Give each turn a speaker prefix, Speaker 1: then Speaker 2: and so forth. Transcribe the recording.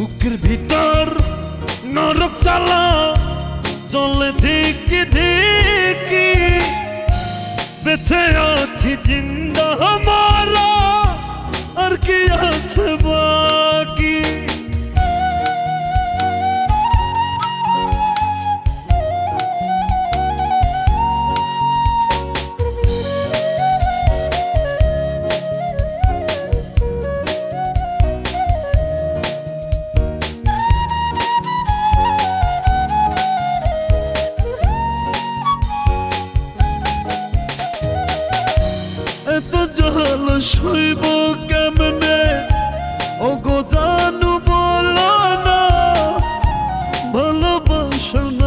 Speaker 1: বুকের ভিতর নরক চালা চলে দেখি দেখি বেছে আছি জিন্দা মানুষ হইব কেমনে? ও গো জানু বলো না ভালোবাসন